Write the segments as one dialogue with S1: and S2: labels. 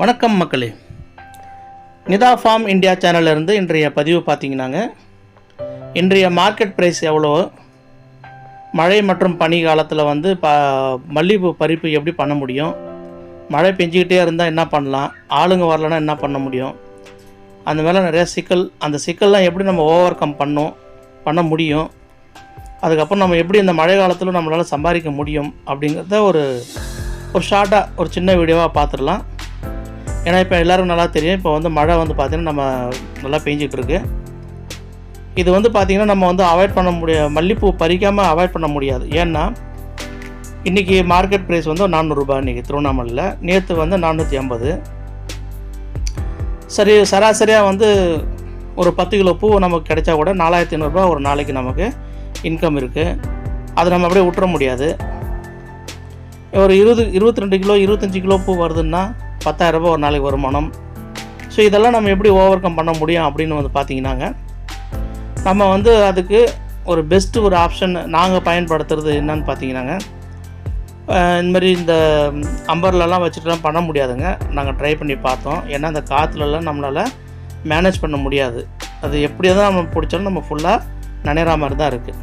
S1: வணக்கம் மக்களே. Nita form India சேனல்ல இருந்து இன்றைய பதிவு பார்த்தீங்கன்னாங்க. இன்றைய மார்க்கெட் ப்ரைஸ் எவ்வளோ மழை மற்றும் பனி காலத்தில் வந்து ப மல்லிகைப்பூ பறிப்பு எப்படி பண்ண முடியும்? மழை பெஞ்சிக்கிட்டே இருந்தால் என்ன பண்ணலாம்? ஆளுங்க வரலன்னா என்ன பண்ண முடியும்? அந்த மேலே நிறைய சிக்கல். அந்த சிக்கல்லாம் எப்படி நம்ம ஓவர் கம் பண்ணோம்? பண்ண முடியும்? அதுக்கப்புறம் நம்ம எப்படி இந்த மழை காலத்தில் நம்மளால் சம்பாதிக்க முடியும்? அப்படிங்கிறத ஒரு ஒரு ஷார்ட்டாக ஒரு சின்ன வீடியோவாக பார்த்துடலாம். ஏன்னா இப்போ எல்லோரும் நல்லா தெரியும். இப்போ வந்து மழை வந்து பார்த்திங்கன்னா நம்ம நல்லா பெஞ்சிட்ருக்கு. இது வந்து பார்த்திங்கன்னா நம்ம வந்து அவாய்ட் பண்ண முடிய மல்லிப்பூ பறிக்காமல் அவாய்ட் பண்ண முடியாது. ஏன்னா இன்றைக்கி மார்க்கெட் ப்ரைஸ் வந்து நானூறுரூபா இன்றைக்கி திருவண்ணாமலையில். நேற்று வந்து நானூற்றி ஐம்பது. சரி சராசரியாக வந்து ஒரு பத்து கிலோ பூ நமக்கு கிடைச்சா கூட நாலாயிரத்தி ஐநூறுரூபா ஒரு நாளைக்கு நமக்கு இன்கம் இருக்குது அதை நம்ம அப்படியே விட்டுற முடியாது. ஒரு இருபது இருபத்தி ரெண்டு கிலோ இருபத்தஞ்சி கிலோ பூ வருதுன்னா பத்தாயிரரூபா ஒரு நாளைக்கு வருமானம். ஸோ இதெல்லாம் நம்ம எப்படி ஓவர் கம் பண்ண முடியும் அப்படின்னு வந்து பார்த்தீங்கன்னாங்க நம்ம வந்து அதுக்கு ஒரு பெஸ்ட்டு ஒரு ஆப்ஷன் நாங்கள் பயன்படுத்துறது என்னன்னு பார்த்தீங்கன்னாங்க இந்த மாதிரி இந்த அம்பர்லலாம் வச்சுட்டுலாம் பண்ண முடியாதுங்க. நாங்கள் ட்ரை பண்ணி பார்த்தோம். ஏன்னா அந்த காற்றுலலாம் நம்மளால் மேனேஜ் பண்ண முடியாது. அது எப்படியா தான் நம்ம பிடிச்சாலும் நம்ம ஃபுல்லாக நினைற மாதிரி தான் இருக்குது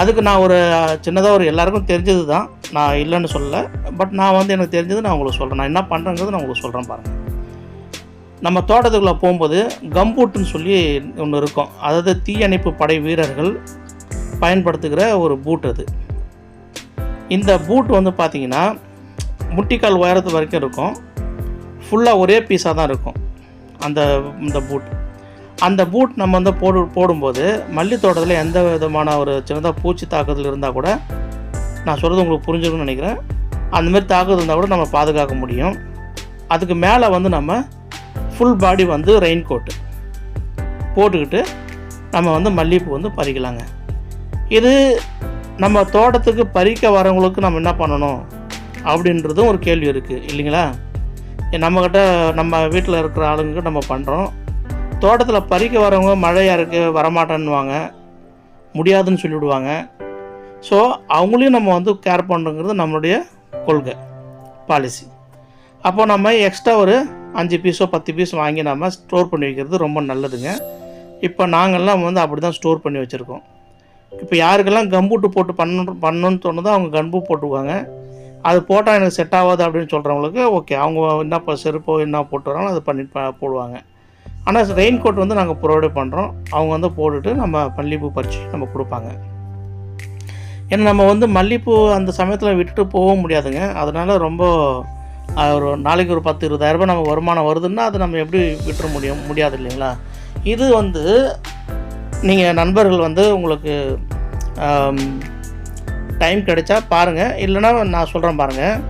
S1: அதுக்கு நான் ஒரு சின்னதாக ஒரு எல்லாருக்கும் தெரிஞ்சது தான் நான் இல்லைன்னு சொல்லலை. பட் நான் வந்து எனக்கு தெரிஞ்சது நான் உங்களுக்கு சொல்கிறேன் நான் என்ன பண்ணுறேங்கிறது நான் உங்களுக்கு சொல்கிறேன் பாருங்கள் நம்ம தோட்டத்துக்குள்ளே போகும்போது கம்பூட்டுன்னு சொல்லி ஒன்று இருக்கும். அதாவது தீயணைப்பு படை வீரர்கள் பயன்படுத்துகிற ஒரு பூட் அது. இந்த பூட் வந்து பார்த்திங்கன்னா முட்டிக்கால் உயரத்து வரைக்கும் இருக்கும். ஃபுல்லாக ஒரே பீஸாக தான் இருக்கும். அந்த இந்த பூட். அந்த பூட் நம்ம வந்து போடு போடும்போது மல்லி தோட்டத்தில் எந்த விதமான ஒரு சின்னதாக பூச்சி தாக்குதல் இருந்தால் கூட நான் சொல்கிறது உங்களுக்கு புரிஞ்சுக்கணும்னு நினைக்கிறேன். அந்தமாரி தாக்குதல் இருந்தால் கூட நம்ம பாதுகாக்க முடியும். அதுக்கு மேலே வந்து நம்ம ஃபுல் பாடி வந்து ரெயின் கோட்டு போட்டுக்கிட்டு நம்ம வந்து மல்லிகைப்பூ வந்து பறிக்கலாங்க. இது நம்ம தோட்டத்துக்கு பறிக்க வரவங்களுக்கு நம்ம என்ன பண்ணணும்? அப்படின்றதும் ஒரு கேள்வி இருக்குது இல்லைங்களா? நம்மக்கிட்ட நம்ம வீட்டில் இருக்கிற ஆளுங்க நம்ம பண்ணுறோம் தோட்டத்தில் பறிக்க வரவங்க மழையாக இருக்குது வரமாட்டேன்னுவாங்க. முடியாதுன்னு சொல்லிவிடுவாங்க ஸோ அவங்களையும் நம்ம வந்து கேர் பண்ணுறங்கிறது நம்மளுடைய கொள்கை பாலிசி அப்போ நம்ம எக்ஸ்ட்ரா ஒரு அஞ்சு பீஸோ பத்து பீஸ் வாங்கி நம்ம ஸ்டோர் பண்ணி வைக்கிறது ரொம்ப நல்லதுங்க. இப்போ நாங்கள்லாம் வந்து அப்படி தான் ஸ்டோர் பண்ணி வச்சுருக்கோம். இப்போ யாருக்கெல்லாம் கம்பூட்டு போட்டு பண்ணணும் பண்ணணும்னு தோணுதோ அவங்க கம்பு போட்டுக்குவாங்க. அது போட்டால் எனக்கு செட் ஆகாது அப்படின்னு சொல்கிறவங்களுக்கு ஓகே அவங்க என்ன இப்போ செருப்போ என்ன போட்டு வராங்களோ அது பண்ணி போடுவாங்க. ஆனால் ரெயின் கோட் வந்து நாங்கள் ப்ரொவைட் பண்ணுறோம் அவங்க வந்து போட்டுட்டு நம்ம மல்லிகைப்பூ பறித்து நம்ம கொடுப்பாங்க. ஏன்னா நம்ம வந்து மல்லிகைப்பூ அந்த சமயத்தில் விட்டுட்டு போக முடியாதுங்க. அதனால் ரொம்ப ஒரு நாளைக்கு ஒரு பத்து இருபதாயிரரூபா நம்ம வருமானம் வருதுன்னா அது நம்ம எப்படி விட்டுற முடியும்? முடியாது இல்லைங்களா? இது வந்து நீங்கள் நண்பர்கள் வந்து உங்களுக்கு டைம் கிடைச்சா பாருங்கள் இல்லைன்னா நான் சொல்கிறேன் பாருங்கள்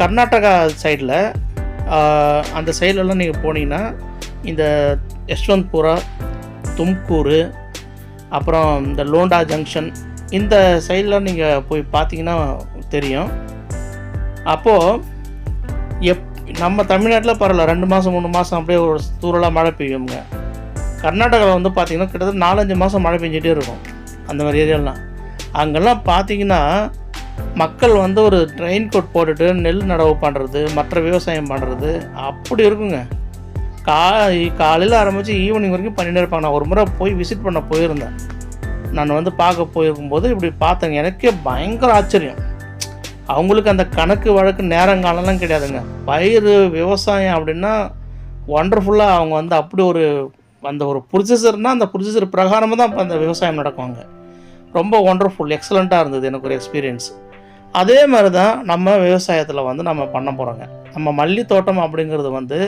S1: கர்நாடகா சைடில் அந்த சைட்லலாம் நீங்கள் போனீங்கன்னா இந்த யஷ்வந்த்புரா தும்கூர் அப்புறம் இந்த லோண்டா ஜங்ஷன் இந்த சைடில் நீங்கள் போய் பார்த்தீங்கன்னா தெரியும். அப்போது எப் நம்ம தமிழ்நாட்டில் பரவாயில்ல. ரெண்டு மாதம் மூணு மாதம் அப்படியே ஒரு தூரலாக மழை பெய்யுங்க கர்நாடகாவில் வந்து பார்த்திங்கன்னா கிட்டத்தட்ட நாலஞ்சு மாதம் மழை பெஞ்சிட்டே இருக்கும். அந்த மாதிரி ஏரியாலாம் அங்கெல்லாம் பார்த்தீங்கன்னா மக்கள் வந்து ஒரு ட்ரெயின் கோட் போட்டுட்டு நெல் நடவு பண்ணுறது மற்ற விவசாயம் பண்ணுறது அப்படி இருக்குங்க. கா காலையில் ஆரம்பித்து ஈவினிங் வரைக்கும் பண்ணிட்டே இருப்பாங்க. நான் ஒரு முறை போய் விசிட் பண்ண போயிருந்தேன். நான் வந்து பார்க்க போயிருக்கும்போது இப்படி பார்த்தேங்க. எனக்கே பயங்கர ஆச்சரியம். அவங்களுக்கு அந்த கணக்கு வழக்கு நேரங்காலம்லாம் கிடையாதுங்க. பயிர் விவசாயம் அப்படின்னா ஒண்டர்ஃபுல்லாக அவங்க வந்து அப்படி ஒரு அந்த ஒரு ப்ரொசீஜர்னால் அந்த ப்ரொசீஜர் பிரகாரமாக தான் அந்த விவசாயம் நடக்குவாங்க. ரொம்ப ஒண்டர்ஃபுல் எக்ஸலண்ட்டாக இருந்தது எனக்கு ஒரு எக்ஸ்பீரியன்ஸ் அதே மாதிரி தான் நம்ம விவசாயத்தில் வந்து நம்ம பண்ண போகிறோங்க நம்ம மல்லி தோட்டம் அப்படிங்கிறது வந்து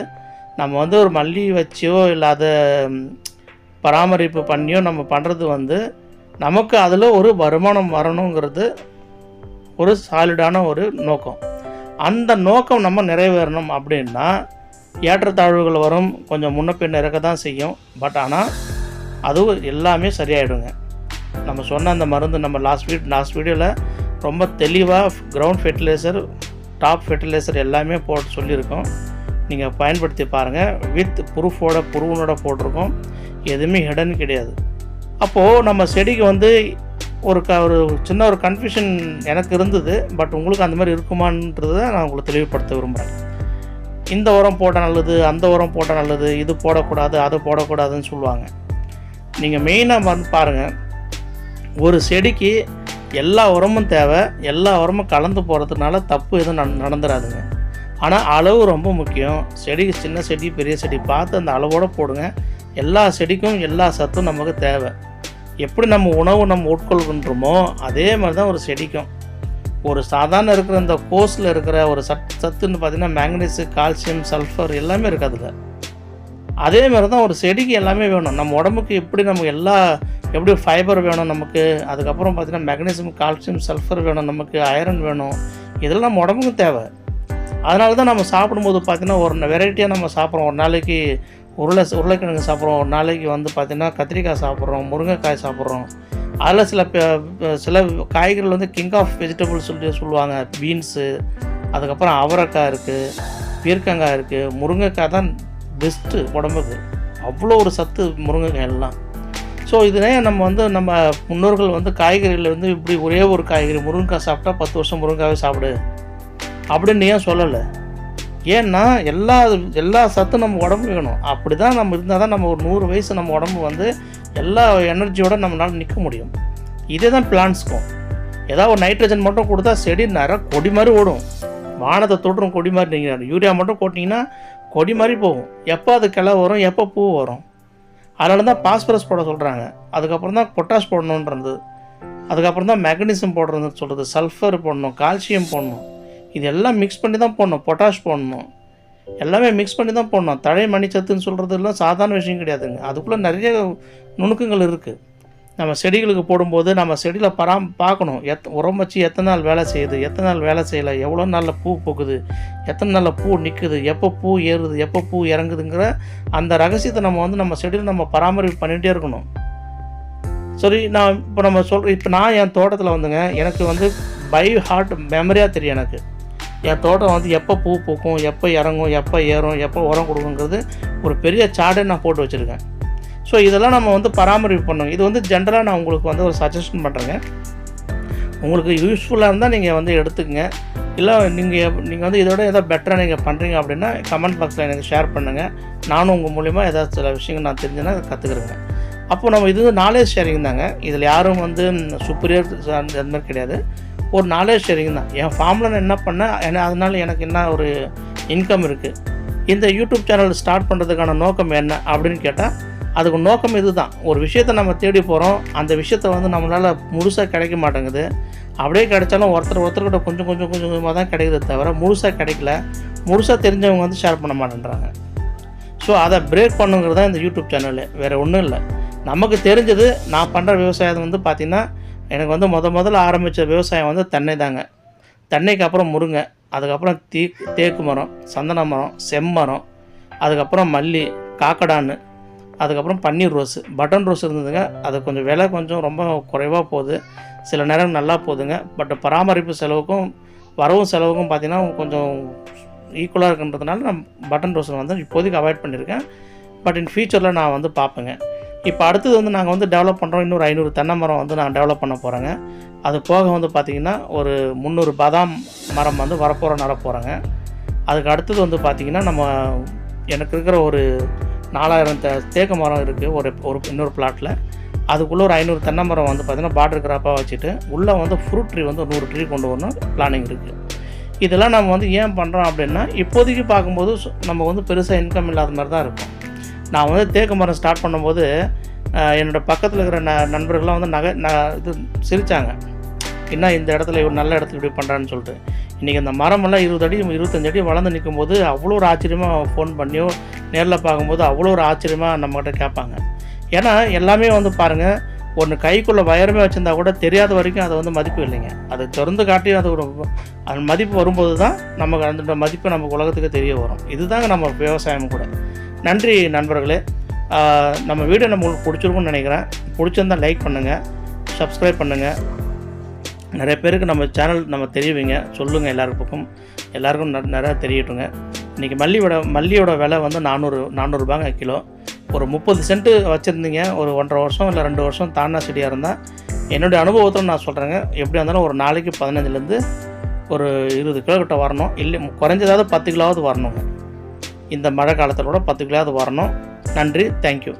S1: நம்ம வந்து ஒரு மல்லி வச்சியோ இல்லாத பராமரிப்பு பண்ணியோ நம்ம பண்ணுறது வந்து நமக்கு அதில் ஒரு வருமானம் வரணுங்கிறது ஒரு சாலிடான ஒரு நோக்கம். அந்த நோக்கம் நம்ம நிறைவேறணும் அப்படின்னா ஏற்றத்தாழ்வுகள் வரும் கொஞ்சம் முன்ன பின் இறக்க தான் செய்யும். பட் ஆனால் அதுவும் எல்லாமே சரியாயிடுங்க. நம்ம சொன்ன அந்த மருந்து நம்ம லாஸ்ட் வீட் லாஸ்ட் வீடியோவில் ரொம்ப தெளிவாக கிரவுண்ட் ஃபெர்டிலைசர் டாப் ஃபெர்டிலைசர் எல்லாமே போட்டு சொல்லியிருக்கோம். நீங்கள் பயன்படுத்தி பாருங்கள் வித் ப்ரூஃபோட ப்ரூவனோட போட்டிருக்கோம். எதுவுமே ஹிடன் கிடையாது. அப்போது நம்ம செடிக்கு வந்து ஒரு க ஒரு சின்ன ஒரு கன்ஃபியூஷன் எனக்கு இருந்தது பட் உங்களுக்கு அந்த மாதிரி இருக்குமான்றதை நான் உங்களுக்கு தெளிவுபடுத்த விரும்புகிறேன் இந்த உரம் போட்டால் நல்லது அந்த உரம் போட்டால் நல்லது இது போடக்கூடாது அது போடக்கூடாதுன்னு சொல்லுவாங்க. நீங்கள் மெயினாக வந்து பாருங்கள் ஒரு செடிக்கு எல்லா உரமும் தேவை எல்லா உரமும் கலந்து போகிறதுனால தப்பு எதுவும் நடந்துடாதுங்க ஆனால் அளவு ரொம்ப முக்கியம். செடிக்கு சின்ன செடி பெரிய செடி பார்த்து அந்த அளவோடு போடுங்க. எல்லா செடிக்கும் எல்லா சத்தும் நமக்கு தேவை. எப்படி நம்ம உணவு நம்ம உட்கொள்கின்றோமோ அதே மாதிரி தான் ஒரு செடிக்கும். ஒரு சாதாரண இருக்கிற இந்த கோஸில் இருக்கிற ஒரு சத் சத்துன்னு பார்த்தீங்கன்னா மேங்கனீஸு கால்சியம் சல்ஃபர் எல்லாமே இருக்குது அதில். அதே மாதிரி தான் ஒரு செடிக்கு எல்லாமே வேணும். நம்ம உடம்புக்கு எப்படி நம்ம எல்லா எப்படி ஃபைபர் வேணும் நமக்கு? அதுக்கப்புறம் பார்த்தீங்கன்னா மெக்னீசியம் கால்சியம் சல்ஃபர் வேணும் நமக்கு அயரன் வேணும். இதெல்லாம் நம்ம உடம்புக்கும் தேவை. அதனால தான் நம்ம சாப்பிடும்போது பார்த்திங்கன்னா ஒரு வெரைட்டியாக நம்ம சாப்பிட்றோம். ஒரு நாளைக்கு உருளை உருளைக்கிழங்கு சாப்பிட்றோம். ஒரு நாளைக்கு வந்து பார்த்திங்கன்னா கத்திரிக்காய் சாப்பிட்றோம் முருங்கைக்காய் சாப்பிட்றோம். அதில் சில சில காய்கறிகள் வந்து கிங் ஆஃப் வெஜிடபிள்ஸ் சொல்லி சொல்லுவாங்க. பீன்ஸு அதுக்கப்புறம் அவரைக்காய் இருக்குது பீர்க்கங்காய் இருக்குது முருங்கைக்காய் தான் பெஸ்ட்டு உடம்புக்கு. அவ்வளோ ஒரு சத்து முருங்கைக்காய் எல்லாம். ஸோ இதனே நம்ம வந்து நம்ம முன்னோர்கள் வந்து காய்கறியில் வந்து இப்படி ஒரே ஒரு காய்கறி முருங்கைக்காய் சாப்பிட்டா பத்து வருஷம் முருங்கைக்காவே சாப்பிடு. அப்படின்னு ஏன் சொல்லலை? ஏன்னா எல்லா எல்லா சத்தும் நம்ம உடம்பு வேணும் அப்படி தான் நம்ம இருந்தால் தான் நம்ம ஒரு நூறு வயசு நம்ம உடம்பு வந்து எல்லா எனர்ஜியோட நம்மளால் நிற்க முடியும். இதே தான் பிளான்ஸ்க்கும் ஏதாவது ஒரு நைட்ரஜன் மட்டும் கொடுத்தா செடி நிறைய கொடி மாதிரி ஓடும். வானத்தை தொட்டுரும் கொடி மாதிரி நீங்கள் யூரியா மட்டும் போட்டிங்கன்னா கொடி மாதிரி போகும். எப்போ அது கிளை வரும் எப்போ பூ வரும். அதனால தான் பாஸ்பரஸ் போட சொல்கிறாங்க அதுக்கப்புறம் தான் பொட்டாஷ் போடணுன்றது அதுக்கப்புறம் தான் மெக்கனிசம் போடுறதுன்னு சொல்கிறது சல்ஃபர் போடணும் கால்சியம் போடணும். இது எல்லாம் மிக்ஸ் பண்ணி தான் போடணும் பொட்டாஷ் போடணும். எல்லாமே மிக்ஸ் பண்ணி தான் போடணும். தழை மணிச்சத்துன்னு சொல்கிறதுலாம் சாதாரண விஷயம் கிடையாதுங்க. அதுக்குள்ளே நிறைய நுணுக்கங்கள் இருக்குது நம்ம செடிகளுக்கு போடும்போது நம்ம செடியில் பராம பார்க்கணும். எத் உரம் வச்சு எத்தனை நாள் வேலை செய்யுது எத்தனை நாள் வேலை செய்யலை எவ்வளோ நாளில் பூ பூக்குது எத்தனை நாளில் பூ நிற்குது எப்போ பூ ஏறுது எப்போ பூ இறங்குதுங்கிற அந்த ரகசியத்தை நம்ம வந்து நம்ம செடியில் நம்ம பராமரிப்பு பண்ணிகிட்டே இருக்கணும். சரி நான் இப்போ நம்ம சொல் இப்போ நான் என் தோட்டத்தில் வந்துங்க எனக்கு வந்து பை ஹார்ட் மெமரியாக தெரியும் எனக்கு. என் தோட்டம் வந்து எப்போ பூ பூக்கும் எப்போ இறங்கும் எப்போ ஏறும் எப்போ உரம் கொடுக்குங்கிறது ஒரு பெரிய சார்ட்டை நான் போட்டு வச்சுருக்கேன். ஸோ இதெல்லாம் நம்ம வந்து பராமரிப்பு பண்ணணும். இது வந்து ஜென்ரலாக நான் உங்களுக்கு வந்து ஒரு சஜஷன் பண்ணுறேங்க உங்களுக்கு யூஸ்ஃபுல்லாக இருந்தால் நீங்கள் வந்து எடுத்துக்கங்க. இல்லை நீங்கள் நீங்கள் வந்து இதோட ஏதாவது பெட்டராக நீங்கள் பண்ணுறீங்க அப்படின்னா கமெண்ட் பாக்ஸில் எனக்கு ஷேர் பண்ணுங்கள் நானும் உங்கள் மூலிமா ஏதாவது சில விஷயங்கள் நான் தெரிஞ்சுன்னா கற்றுக்குறேங்க அப்போ நம்ம இது நாலேஜ் ஷேரிங் தாங்க. இதில் யாரும் வந்து சுப்பீரியர் அந்த மாதிரி கிடையாது. ஒரு நாலேஜ் ஷேரிங் தான் என் ஃபார்மில் நான் என்ன பண்ணேன் ஏன்னா அதனால் எனக்கு என்ன ஒரு இன்கம் இருக்குது இந்த யூடியூப் சேனல் ஸ்டார்ட் பண்ணுறதுக்கான நோக்கம் என்ன? அப்படின்னு கேட்டால் அதுக்கு நோக்கம் இதுதான். ஒரு விஷயத்தை நம்ம தேடி போகிறோம் அந்த விஷயத்தை வந்து நம்மளால் முழுசாக கிடைக்க மாட்டேங்குது. அப்படியே கிடைச்சாலும் ஒருத்தர் ஒருத்தர்கிட்ட கொஞ்சம் கொஞ்சம் கொஞ்சம் கொஞ்சமாக தான் கிடைக்குது தவிர முழுசாக கிடைக்கல. முழுசாக தெரிஞ்சவங்க வந்து ஷேர் பண்ண மாட்டேன்றாங்க. ஸோ அதை பிரேக் பண்ணுங்கிறது தான் இந்த யூடியூப் சேனலு வேறு ஒன்றும் இல்லை. நமக்கு தெரிஞ்சது நான் பண்ணுற விவசாயம் வந்து பார்த்திங்கன்னா எனக்கு வந்து முத முதல்ல ஆரம்பித்த விவசாயம் வந்து தென்னை தாங்க. தென்னைக்கு அப்புறம் முருங்கை அதுக்கப்புறம் தீ தேக்கு மரம் சந்தன மரம் செம்மரம் அதுக்கப்புறம் மல்லி காக்கடான்னு அதுக்கப்புறம் பன்னீர் ரோஸு. பட்டன் ரோஸ் இருந்ததுங்க அது கொஞ்சம் விலை கொஞ்சம் ரொம்ப குறைவாக போகுது. சில நேரம் நல்லா போகுதுங்க பட் பராமரிப்பு செலவுக்கும் வரவும் செலவுக்கும் பார்த்திங்கன்னா கொஞ்சம் ஈக்குவலாக இருக்குன்றதுனால நான் பட்டன் ரோஸில் வந்து இப்போதைக்கு அவாய்ட் பண்ணியிருக்கேன். பட் இன் ஃபியூச்சரில் நான் வந்து பார்ப்பேங்க. இப்போ அடுத்தது வந்து நாங்கள் வந்து டெவலப் பண்ணுறோம் இன்னொரு ஐநூறு தென்னை மரம் வந்து நான் டெவலப் பண்ண போகிறேங்க அது போக வந்து பார்த்திங்கன்னா ஒரு முந்நூறு பாதாம் மரம் வந்து வரப்போகிற நடப்போகிறேங்க அதுக்கு அடுத்தது வந்து பார்த்திங்கன்னா நம்ம எனக்கு இருக்கிற ஒரு நாலாயிரம் தே தேக்கு மரம் இருக்குது ஒரு ஒரு இன்னொரு பிளாட்டில் அதுக்குள்ளே ஒரு ஐநூறு தென்னை மரம் வந்து பார்த்திங்கன்னா பார்டர் கிராப்பாக வச்சுட்டு உள்ளே வந்து ஃப்ரூட் ட்ரீ வந்து நூறு ட்ரீ கொண்டு வரணும் பிளானிங் இருக்குது இதெல்லாம் நம்ம வந்து ஏன் பண்ணுறோம் அப்படின்னா இப்போதைக்கு பார்க்கும்போது நம்ம வந்து பெருசாக இன்கம் இல்லாத மாதிரி தான் இருக்கும். நான் வந்து தேக்கு மரம் ஸ்டார்ட் பண்ணும்போது என்னோடய பக்கத்தில் இருக்கிற ந நண்பர்கள்லாம் வந்து நகை ந இது சிரித்தாங்க என்ன இந்த இடத்துல இவர் நல்ல இடத்துல இப்படி பண்ணுறான்னு சொல்லிட்டு. இன்றைக்கி அந்த மரமெல்லாம் இருபது அடி இருபத்தஞ்சு அடி வளர்ந்து நிற்கும்போது அவ்வளோ ஒரு ஆச்சரியமாக ஃபோன் பண்ணியோ நேரில் பார்க்கும்போது அவ்வளோ ஒரு ஆச்சரியமாக நம்மக்கிட்ட கேட்பாங்க. ஏன்னா எல்லாமே வந்து பாருங்கள் ஒன்று கைக்குள்ளே வயரமே வச்சுருந்தா கூட தெரியாத வரைக்கும் அது வந்து மதிப்பு இல்லைங்க. அது திறந்து காட்டி அது ஒரு மதிப்பு வரும்போது தான் நமக்கு அந்த மதிப்பு நமக்கு உலகத்துக்கு தெரிய வரும். இதுதாங்க நம்ம விவசாயம் கூட. நன்றி நண்பர்களே. நம்ம வீடியோ நம்ம உங்களுக்கு பிடிச்சிருக்கும்னு நினைக்கிறேன். பிடிச்சிருந்தா லைக் பண்ணுங்கள் சப்ஸ்கிரைப் பண்ணுங்கள் நிறைய பேருக்கு நம்ம சேனல் நம்ம தெரிவிங்க சொல்லுங்கள் எல்லாருக்கும் எல்லாருக்கும் ந- நிறையா தெரியட்டுங்க. இன்றைக்கி மல்லியோட மல்லியோட விலை வந்து நானூறு நானூறுபாங்க கிலோ. ஒரு முப்பது சென்ட்டு வச்சுருந்தீங்க. ஒரு ஒன்றரை வருஷம் இல்லை ரெண்டு வருஷம் தானா செடியாக இருந்தால் என்னுடைய அனுபவத்தில் நான் சொல்கிறேங்க எப்படி இருந்தாலும் ஒரு நாளைக்கு பதினஞ்சுலேருந்து ஒரு இருபது கிலோ கிட்ட வரணும். இல்லை குறைஞ்சதாவது பத்து கிலோவாவது வரணுங்க. இந்த மழை காலத்தில் கூட பத்து கிலோவது வரணும். நன்றி. தேங்க்யூ